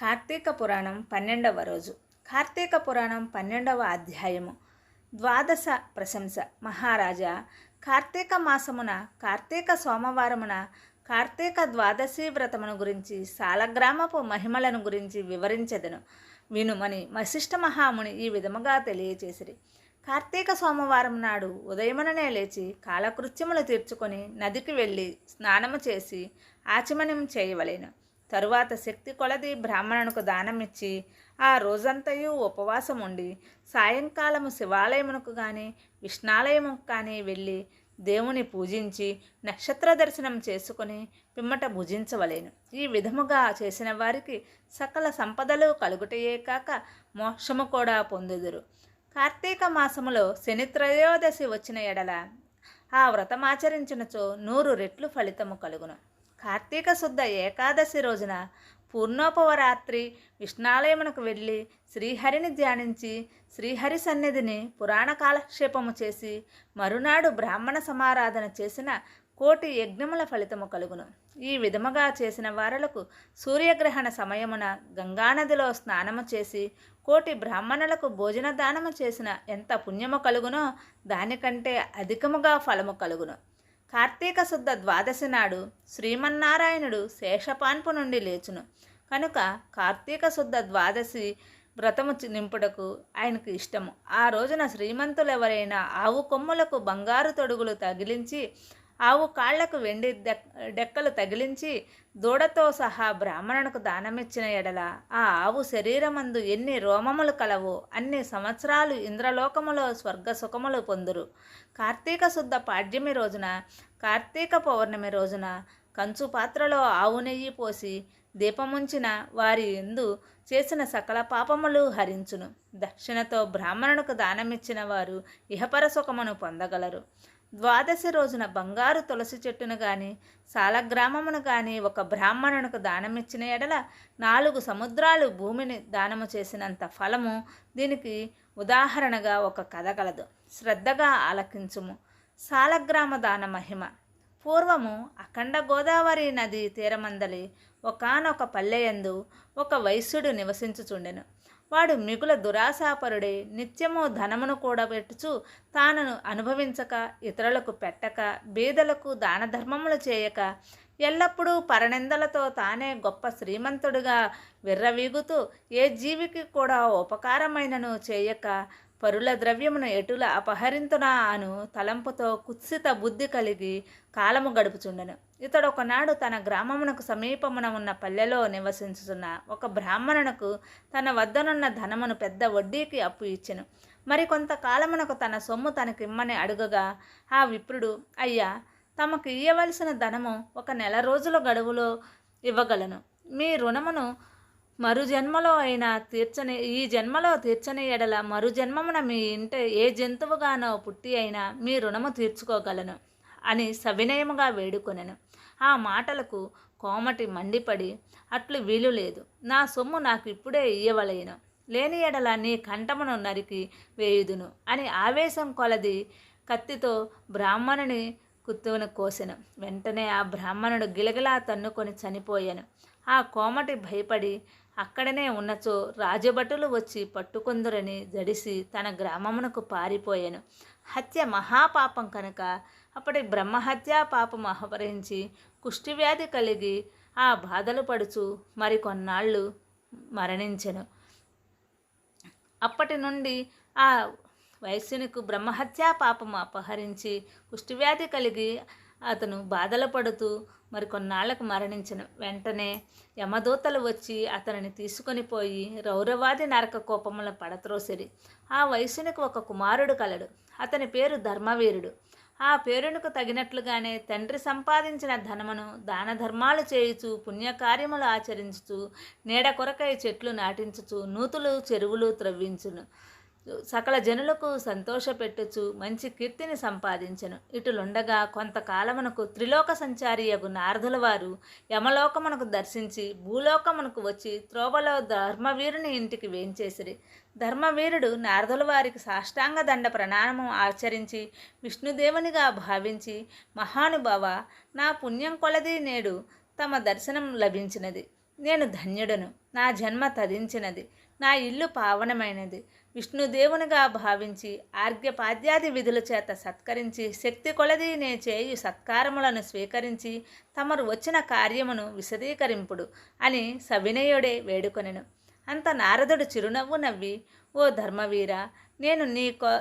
కార్తీక పురాణం పన్నెండవ రోజు. కార్తీక పురాణం పన్నెండవ అధ్యాయము. ద్వాదశ ప్రశంస. మహారాజా కార్తీక మాసమున కార్తీక సోమవారమున కార్తీక ద్వాదశి వ్రతమును గురించి సాలగ్రామపు మహిమలను గురించి వివరించెదను. వినుమని వశిష్ఠ మహాముని ఈ విధముగా తెలియచేసిరి. కార్తీక సోమవారం నాడు ఉదయముననే లేచి కాలకృత్యములు తీర్చుకొని నదికి వెళ్ళి స్నానము చేసి ఆచమనం చేయవలెను. తరువాత శక్తి కొలది బ్రాహ్మణునికి దానమిచ్చి ఆ రోజంతయు ఉపవాసం ఉండి సాయంకాలము శివాలయమునకు కానీ విష్ణాలయముకు కానీ వెళ్ళి దేవుని పూజించి నక్షత్ర దర్శనం చేసుకుని పిమ్మట భుజించవలేను. ఈ విధముగా చేసిన వారికి సకల సంపదలు కలుగుటయే కాక మోక్షము కూడా పొందుదురు. కార్తీక మాసములో శని త్రయోదశి వచ్చిన ఎడల ఆ వ్రతమాచరించినచో నూరు రెట్లు ఫలితము కలుగును. కార్తీక శుద్ధ ఏకాదశి రోజున పూర్ణోపవరాత్రి విష్ణాలయమునకు వెళ్ళి శ్రీహరిని ధ్యానించి శ్రీహరి సన్నిధిని పురాణ కాలక్షేపము చేసి మరునాడు బ్రాహ్మణ సమారాధన చేసిన కోటి యజ్ఞముల ఫలితము కలుగును. ఈ విధముగా చేసిన వారలకు సూర్యగ్రహణ సమయమున గంగానదిలో స్నానము చేసి కోటి బ్రాహ్మణులకు భోజన దానము చేసిన ఎంత పుణ్యము కలుగునో దానికంటే అధికముగా ఫలము కలుగును. కార్తీక శుద్ధ ద్వాదశి నాడు శ్రీమన్నారాయణుడు శేషపాన్పు నుండి లేచును. కనుక కార్తీక శుద్ధ ద్వాదశి వ్రతము చి- నింపుటకు ఆయనకు ఇష్టము. ఆ రోజున శ్రీమంతులెవరైనా ఆవు కొమ్ములకు బంగారు తొడుగులు తగిలించి ఆవు కాళ్ళకు వెండి డెక్కలు తగిలించి దూడతో సహా బ్రాహ్మణునకు దానమిచ్చిన ఎడల ఆ ఆవు శరీరమందు ఎన్ని రోమములు కలవో అన్ని సంవత్సరాలు ఇంద్రలోకములో స్వర్గ సుఖములు పొందురు. కార్తీక శుద్ధ పాడ్యమి రోజున కార్తీక పౌర్ణమి రోజున కంచు పాత్రలో ఆవు నెయ్యి పోసి దీపముంచిన వారి ఎందు చేసిన సకల పాపములు హరించును. దక్షిణతో బ్రాహ్మణునికి దానమిచ్చిన వారు ఇహపర సుఖమును పొందగలరు. ద్వాదశి రోజున బంగారు తులసి చెట్టును గాని సాలగ్రామమును గాని ఒక బ్రాహ్మణునకు దానమిచ్చిన ఎడల నాలుగు సముద్రాలు భూమిని దానము చేసినంత ఫలము దీనికి ఉదాహరణగా ఒక కథ కలదు. శ్రద్ధగా ఆలకించుము. సాలగ్రామ దాన మహిమ. పూర్వము అఖండ గోదావరి నది తీరమందలి ఒకానొక పల్లెయందు ఒక వైశ్యుడు నివసించుచుండెను. వాడు మిగుల దురాశాపరుడే. నిత్యము ధనమును కూడబెట్టుచు తానను అనుభవించక ఇతరులకు పెట్టక బీదలకు దాన ధర్మములు చేయక ఎల్లప్పుడూ పరనిందలతో తానే గొప్ప శ్రీమంతుడిగా విర్రవీగుతూ ఏ జీవికి కూడా ఉపకారమైనను చేయక పరుల ద్రవ్యమును ఎటుల అపహరింతునా అను తలంపుతో కుత్సిత బుద్ధి కలిగి కాలము గడుపుచుండెను. ఇతడు ఒకనాడు తన గ్రామమునకు సమీపమున ఉన్న పల్లెలో నివసించుచున్న ఒక బ్రాహ్మణునకు తన వద్దనున్న ధనమును పెద్ద వడ్డీకి అప్పు ఇచ్చెను. మరి కొంతకాలమునకు తన సొమ్ము తనకిమ్మని అడుగగా ఆ విప్రుడు అయ్యా తమకు ఇయ్యవలసిన ధనము ఒక నెల రోజుల గడువులో ఇవ్వగలను. మీ రుణమును మరు జన్మలో అయినా తీర్చని ఈ జన్మలో తీర్చని ఎడల మరు జన్మమున మీ ఇంట ఏ జంతువుగానో పుట్టి అయినా మీ రుణము తీర్చుకోగలను అని సవినయముగా వేడుకొనెను. ఆ మాటలకు కోమటి మండిపడి అట్లు వీలు లేదు. నా సొమ్ము నాకు ఇప్పుడే ఇయ్యవలేను. లేని ఎడల నీ కంఠమును నరికి వేయుదును అని ఆవేశం కొలది కత్తితో బ్రాహ్మణుని కుత్తువును కోసెను. వెంటనే ఆ బ్రాహ్మణుడు గిలగిలా తన్నుకొని చనిపోయాను. ఆ కోమటి భయపడి అక్కడనే ఉన్నచో రాజభటులు వచ్చి పట్టుకొందురని జడిసి తన గ్రామమునకు పారిపోయాను. హత్య మహాపాపం కనుక అప్పటి బ్రహ్మహత్యా పాపం అపహరించి కుష్టివ్యాధి కలిగి ఆ బాధలు పడుచు మరికొన్నాళ్ళు మరణించెను. అప్పటి నుండి ఆ వైశ్యునికి బ్రహ్మహత్యా పాపం అపహరించి కుష్టివ్యాధి కలిగి అతను బాధలు పడుతూ మరి కొన్నాళ్ళకు మరణించను వెంటనే యమదూతలు వచ్చి అతనిని తీసుకొని పోయి రౌరవాది నరక కోపముల పడత్రోసిరి ఆ వయసునికి ఒక కుమారుడు కలడు. అతని పేరు ధర్మవీరుడు. ఆ పేరునకు తగినట్లుగానే తండ్రి సంపాదించిన ధనమును దాన ధర్మాలు చేయుచు పుణ్యకార్యములు ఆచరించుచు నీడ కొరకై చెట్లు నాటించుచు నూతులు చెరువులు త్రవ్వించును. సకల జనులకు సంతోషపెట్టుచు మంచి కీర్తిని సంపాదించెను. ఇటులుండగా కొంతకాలమునకు త్రిలోక సంచారియగు నారదుల వారు యమలోకమునకు దర్శించి భూలోకమునకు వచ్చి త్రోవలో ధర్మవీరుని ఇంటికి వేంచేసిరి. ధర్మవీరుడు నారదుల వారికి సాష్టాంగ దండ ప్రణామం ఆచరించి విష్ణుదేవునిగా భావించి మహానుభావ నా పుణ్యం కొలది నేడు తమ దర్శనం లభించినది. నేను ధన్యుడను. నా జన్మ తరించినది. నా ఇల్లు పావనమైనది. విష్ణుదేవునిగా భావించి ఆర్ఘ్యపాద్యాది విధుల చేత సత్కరించి శక్తి కొలది నే చేయు సత్కారములను స్వీకరించి తమరు వచ్చిన కార్యమును విశదీకరింపుడు అని సవినయుడే వేడుకొనెను. అంత నారదుడు చిరునవ్వు నవ్వి ఓ ధర్మవీర నేను నీకో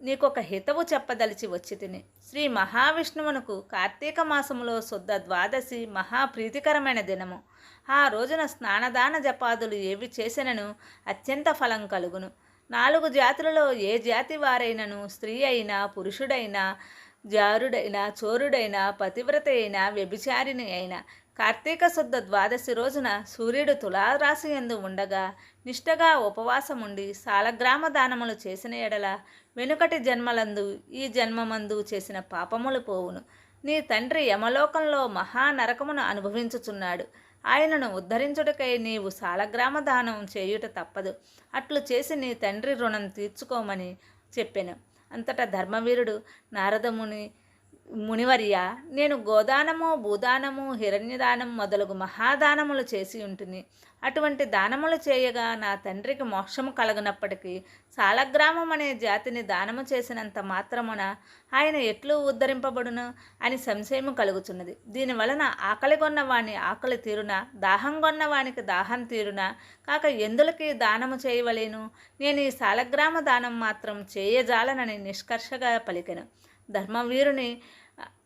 నీకొక హితవు చెప్పదలిచి వచ్చి తిని. శ్రీ మహావిష్ణువునకు కార్తీక మాసములో శుద్ధ ద్వాదశి మహాప్రీతికరమైన దినము. ఆ రోజున స్నానదాన జపాదులు ఏవి చేసినను అత్యంత ఫలం కలుగును. నాలుగు జాతులలో ఏ జాతి వారైనను స్త్రీ అయినా పురుషుడైనా జారుడైనా చోరుడైనా పతివ్రత అయినా వ్యభిచారిణి అయినా కార్తీక శుద్ధ ద్వాదశి రోజున సూర్యుడు తులారాశి ఎందు ఉండగా నిష్టగా ఉపవాసముండి సాలగ్రామ దానములు చేసిన ఎడల వెనుకటి జన్మలందు ఈ జన్మమందు చేసిన పాపములు పోవును. నీ తండ్రి యమలోకంలో మహానరకమును అనుభవించుచున్నాడు. ఆయనను ఉద్ధరించుటకై నీవు సాలగ్రామ దానం చేయుట తప్పదు. అట్లు చేసి నీ తండ్రి రుణం తీర్చుకోమని చెప్పాను. అంతటా ధర్మవీరుడు నారదముని మునివర్య నేను గోదానము భూదానము హిరణ్యదానం మొదలగు మహాదానములు చేసి ఉంటుంది అటువంటి దానములు చేయగా నా తండ్రికి మోక్షము కలగనప్పటికీ సాలగ్రామం అనే జాతిని దానము చేసినంత మాత్రమున ఆయన ఎట్లు ఉద్ధరింపబడును అని సంశయము కలుగుచున్నది. దీని వలన ఆకలి కొన్నవాని ఆకలి తీరున? దాహం కొన్నవానికి దాహం తీరున? కాక ఎందులకి దానము చేయవలేను? నేను ఈ సాలగ్రామ దానం మాత్రం చేయజాలనని నిష్కర్షగా పలికెను. ధర్మవీరుని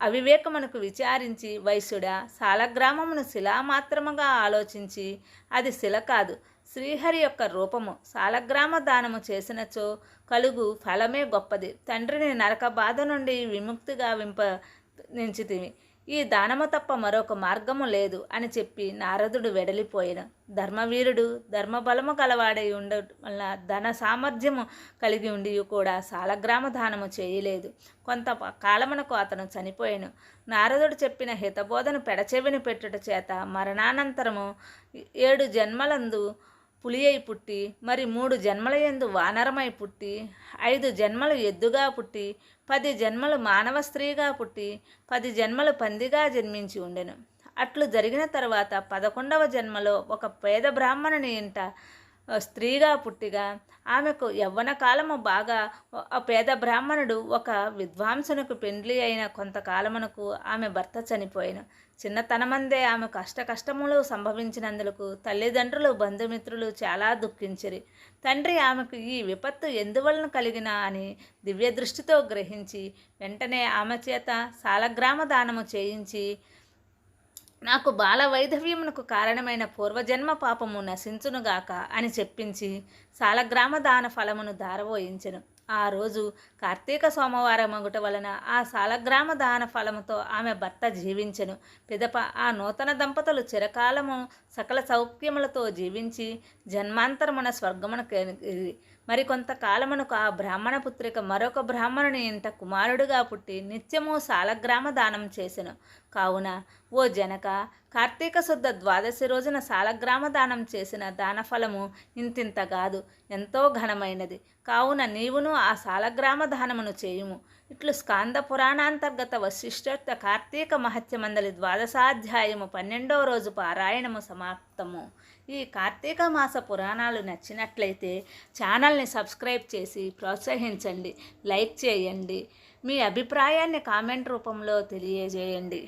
అవివేకమునకు విచారించి వైశ్యుడా సాలగ్రామమును శిలామాత్రముగా ఆలోచించి అది శిల కాదు శ్రీహరి యొక్క రూపము. సాలగ్రామ దానము చేసినచో కలుగు ఫలమే గొప్పది. తండ్రిని నరక బాధ నుండి విముక్తిగా వింప నించితివి. ఈ దానము తప్ప మరొక మార్గము లేదు అని చెప్పి నారదుడు వెడలిపోయిన. ధర్మవీరుడు ధర్మబలము గలవాడై ఉండ వల్ల ధన సామర్థ్యము కలిగి ఉండి కూడా సాలగ్రామ దానము చేయలేదు. కొంత కాలమునకు అతను చనిపోయాను. నారదుడు చెప్పిన హితబోధను పెడచెవిని పెట్టుట చేత మరణానంతరము ఏడు జన్మలందు పులి అయి పుట్టి మరి మూడు జన్మల ఎందు వానరమై పుట్టి ఐదు జన్మలు ఎద్దుగా పుట్టి పది జన్మలు మానవ స్త్రీగా పుట్టి పది జన్మలు పందిగా జన్మించి ఉండెను. అట్లు జరిగిన తర్వాత పదకొండవ జన్మలో ఒక పేద బ్రాహ్మణుని ఇంట స్త్రీగా పుట్టిగా ఆమెకు యవ్వన కాలము బాగా ఆ పేద బ్రాహ్మణుడు ఒక విద్వాంసునకు పెండ్లి అయిన కొంతకాలమునకు ఆమె భర్త చనిపోయాను. చిన్నతనమందే ఆమె కష్ట కష్టములు సంభవించినందులకు తల్లిదండ్రులు బంధుమిత్రులు చాలా దుఃఖించిరి. తండ్రి ఆమెకు ఈ విపత్తు ఎందువలన కలిగిన అని దివ్య దృష్టితో గ్రహించి వెంటనే ఆమె చేత సాలగ్రామ దానము చేయించి నాకు బాల వైధవ్యమునకు కారణమైన పూర్వజన్మ పాపము నశించునుగాక అని చెప్పించి సాలగ్రామ దాన ఫలమును దారవోయించెను ఆ రోజు కార్తీక సోమవారం మగుట వలన ఆ సాలగ్రామ దాన ఫలముతో ఆమె భర్త జీవించెను. పిదప ఆ నూతన దంపతులు చిరకాలము సకల సౌఖ్యములతో జీవించి జన్మాంతరమున స్వర్గమున మరికొంత కాలమునకు ఆ బ్రాహ్మణ పుత్రిక మరొక బ్రాహ్మణుని ఇంట కుమారుడుగా పుట్టి నిత్యము సాలగ్రామ దానం చేసెను. కావున ఓ జనక కార్తీక శుద్ధ ద్వాదశి రోజున సాలగ్రామ దానం చేసిన దానఫలము ఇంతింత కాదు ఎంతో ఘనమైనది. కావున నీవును ఆ సాలగ్రామ దానమును చేయుము. ఇట్లు స్కాంద పురాణాంతర్గత వశిష్ఠ కార్తీక మహత్యమందలి ద్వాదశాధ్యాయము పన్నెండవ రోజు పారాయణము సమాప్తము. ఈ కార్తీక మాస పురాణాలు నచ్చినట్లయితే ఛానల్ని సబ్స్క్రైబ్ చేసి ప్రోత్సహించండి లైక్ చేయండి మీ అభిప్రాయాన్ని కామెంట్ రూపంలో తెలియజేయండి.